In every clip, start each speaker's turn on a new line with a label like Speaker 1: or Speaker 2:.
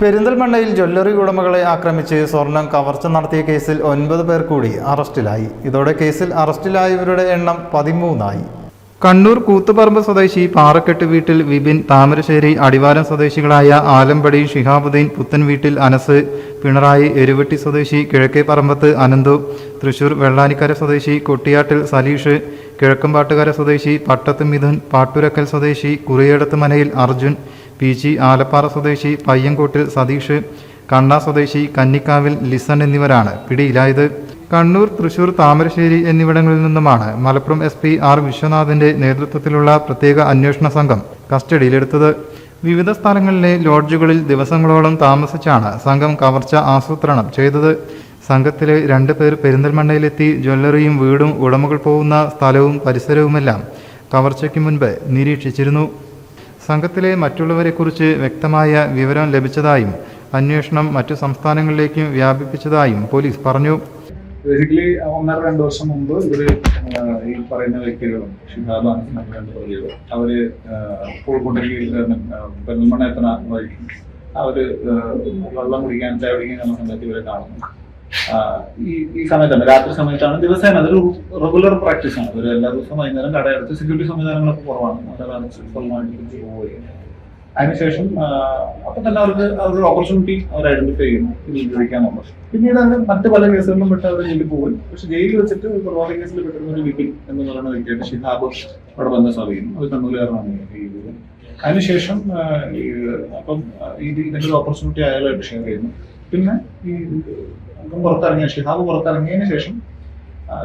Speaker 1: പെരിന്തൽമണ്ണയിൽ ജ്വല്ലറി ഉടമകളെ ആക്രമിച്ച് സ്വർണം കവർച്ച നടത്തിയ കേസിൽ ഒൻപത് പേർ കൂടി അറസ്റ്റിലായി. ഇതോടെ കേസിൽ അറസ്റ്റിലായവരുടെ എണ്ണം പതിമൂന്നായി. കണ്ണൂർ കൂത്തുപറമ്പ് സ്വദേശി പാറക്കെട്ട് വീട്ടിൽ വിപിൻ താമരശ്ശേരി അടിവാരം സ്വദേശികളായ ആലമ്പടി ഷിഹാബുദ്ദീൻ പുത്തൻ വീട്ടിൽ അനസ് പിണറായി എരുവെട്ടി സ്വദേശി കിഴക്കേ പറമ്പത്ത് അനന്തു തൃശൂർ വെള്ളാനിക്കര സ്വദേശി കൊട്ടിയാട്ടിൽ സലീഷ് കിഴക്കമ്പാട്ടുകര സ്വദേശി പട്ടത്ത് മിഥുൻ പാട്ടുരക്കൽ സ്വദേശി കുറിയടത്ത് മനയിൽ അർജുൻ പീച്ചി ആലപ്പാറ സ്വദേശി പയ്യങ്കോട്ടിൽ സതീഷ് കണ്ണ സ്വദേശി കന്നിക്കാവിൽ ലിസൺ എന്നിവരാണ് പിടിയിലായത്. കണ്ണൂർ തൃശൂർ താമരശ്ശേരി എന്നിവിടങ്ങളിൽ നിന്നുമാണ് മലപ്പുറം എസ് പി ആർ വിശ്വനാഥിന്റെ നേതൃത്വത്തിലുള്ള പ്രത്യേക അന്വേഷണ സംഘം കസ്റ്റഡിയിലെടുത്തത്. വിവിധ സ്ഥലങ്ങളിലെ ലോഡ്ജുകളിൽ ദിവസങ്ങളോളം താമസിച്ചാണ് സംഘം കവർച്ച ആസൂത്രണം ചെയ്തത്. സംഘത്തിലെ രണ്ട് പേർ പെരിന്തൽമണ്ണയിലെത്തി ജ്വല്ലറിയും വീടും ഉടമകൾ പോകുന്ന സ്ഥലവും പരിസരവുമെല്ലാം കവർച്ചയ്ക്ക് മുൻപ് നിരീക്ഷിച്ചിരുന്നു. സംഘത്തിലെ മറ്റുള്ളവരെക്കുറിച്ച് വ്യക്തമായ വിവരം ലഭിച്ചതായും അന്വേഷണം മറ്റു സംസ്ഥാനങ്ങളിലേക്കും വ്യാപിപ്പിച്ചതായും പോലീസ് പറഞ്ഞു.
Speaker 2: ബേസിക്കലി ഒന്നര രണ്ട് വർഷം മുമ്പ് ഇവർ ഈ പറയുന്ന വ്യക്തികളും ഷിഹാബ് അവർ പെരുന്തൽമണ്ണ എത്തുന്ന വഴി അവർ വെള്ളം കുടിക്കാൻ ചായ കുടിക്കാൻ ഇവരെ കാണുന്നു. ഈ ഈ സമയത്താണ്. രാത്രി സമയത്താണ്. ദിവസേന അതൊരു റെഗുലർ പ്രാക്ടീസ് ആണ്. ഒരു എല്ലാ ദിവസവും വൈകുന്നേരം കടയടച്ച് സെക്യൂരിറ്റി സംവിധാനങ്ങളൊക്കെ കുറവാണ്. അതിനുശേഷം അപ്പൊ തന്നെ അവർക്ക് അവരുടെ ഓപ്പർച്യൂണിറ്റി അവർ ഐഡന്റിഫൈ ചെയ്യുന്നു. ഇത് ഉപയോഗിക്കാന്നുള്ളത്. പിന്നീട് അവർ മറ്റു പല കേസുകളിലും പെട്ട് അവർ ജയിലിൽ പോകും. പക്ഷെ ജയിലിൽ വെച്ചിട്ട് കൊറോണ കേസിൽ പെട്ടിരുന്ന ഒരു വിപിൻ എന്ന് പറയുന്ന വ്യക്തിയാണ് ഷിഹാബ്. അവിടെ ബന്ധം സ്വാധീനം അത് കണ്ണൂരുകാരനാണ് അതിനുശേഷം അപ്പം ഇത് ഇതിന്റെ ഒരു ഓപ്പർച്യൂണിറ്റി അയാളായിട്ട് ഷെയർ ചെയ്യുന്നു. പിന്നെ ഈ അംഗം പുറത്തിറങ്ങിയ ഷിഹാബ് പുറത്തിറങ്ങിയതിന് ശേഷം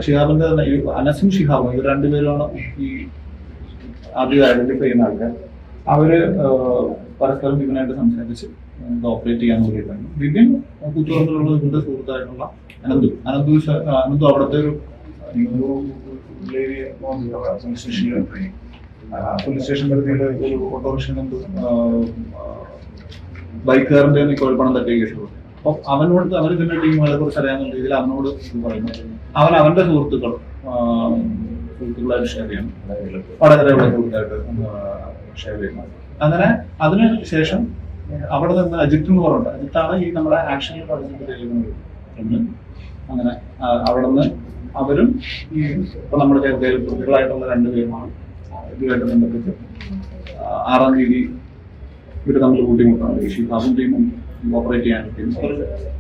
Speaker 2: ഷിഹാബിന്റെ തന്നെ അനസും ഷിഹാബും ഇവർ രണ്ടുപേരുമാണ് ഈ ആദ്യം ഐഡന്റിഫൈ ചെയ്യുന്ന ആൾക്കാർ. അവർ പരസ്പരം വിപിനായിട്ട് സംസാരിച്ച് ഓപ്പറേറ്റ് ചെയ്യാൻ വേണ്ടിയിട്ടാണ് വിപിൻ കൂത്തുപറമ്പിലുള്ള ഇതിന്റെ സുഹൃത്തായിട്ടുള്ള അനന്തു. അനന്തു അനന്തു അവിടുത്തെ ഒരു പോലീസ് സ്റ്റേഷൻ പരിധിയിൽ ഒരു ഓട്ടോറിക്ഷ ബൈക്കുകാരന്റെ കുഴപ്പണം തട്ടിയ കേസ് അപ്പൊ അവനോട് അവന് പിന്നെ ടീമുകളെ കുറിച്ച് അറിയാമെന്നുള്ള രീതിയിൽ അവനോട് പറയുന്നു. അവൻ അവന്റെ സുഹൃത്തുക്കൾ സുഹൃത്തുക്കളായിട്ട് ഷെയർ ചെയ്യണം. വടകരയുള്ള സുഹൃത്തായിട്ട് ഷെയർ ചെയ്യണം. അങ്ങനെ അതിന് ശേഷം അവിടെ നിന്ന് അജിത്ത് എന്ന് പറഞ്ഞിട്ട് അജിത്താണ് ഈ നമ്മുടെ പഠിച്ചിട്ട് അങ്ങനെ അവിടെ നിന്ന് അവരും ഈ ഇപ്പൊ നമ്മുടെ ചേർത്തയിൽ രണ്ട് പേരുമാണ് ഇതുമായിട്ട് ബന്ധപ്പെട്ട് ആറാം തീയതി ഇവിടെ തമ്മിൽ കൂട്ടിമുട്ടാണ്. ഈ ഷിഹാബും ടീമും ഓപ്പറേറ്റ് ചെയ്യാൻ അവർ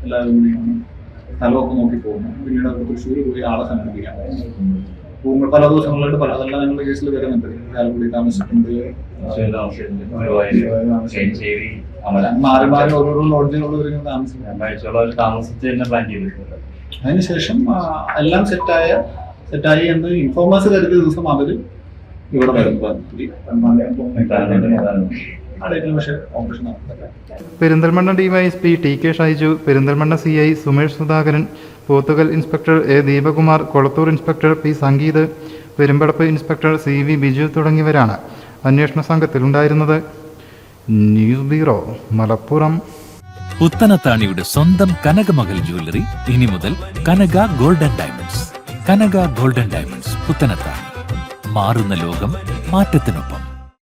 Speaker 2: എല്ലാവരും കൂടിയാണ് സ്ഥലമൊക്കെ നോക്കി പോകുന്നു പിന്നീട് അവർ തൃശ്ശൂർ പോയി ആളെ സംഘടിപ്പിക്കാൻ പോകുമ്പോൾ പല ദിവസങ്ങളായിട്ട് പല അതെല്ലാം ഞങ്ങളുടെ കേസിൽ വരുന്നുണ്ട് ആലപ്പുഴ താമസിച്ചിട്ടുണ്ട് മാറി മാറി ഓരോരോ
Speaker 3: ലോഡ്ജിലുള്ള
Speaker 2: അതിനുശേഷം എല്ലാം സെറ്റായ സെറ്റായി എന്ന് ഇൻഫോമേഴ്സ് കരുതിയ ദിവസം അവർ ഇവിടെ വരുന്നു ആ D Y S P
Speaker 1: Perinthalmanna DYSP T K Shaiju Perinthalmanna C I Sumesh Sudhakaran Pothukal inspector A Deepakumar Kolathur inspector P Sangeeth Perumpadappu inspector C V Biju തുടങ്ങിയവരാണ് അന്വേഷണ സംഘത്തിലുണ്ടായിരുന്നത്. News bureau Malappuram.
Speaker 4: പുത്തനത്താണിയുടെ സ്വന്തം Kanakamahal jewellery ഇനി മുതൽ Kanaka golden diamonds. Kanaka golden diamonds Puthanathani. മാറുന്ന ലോകം മാറ്റത്തിനൊപ്പം.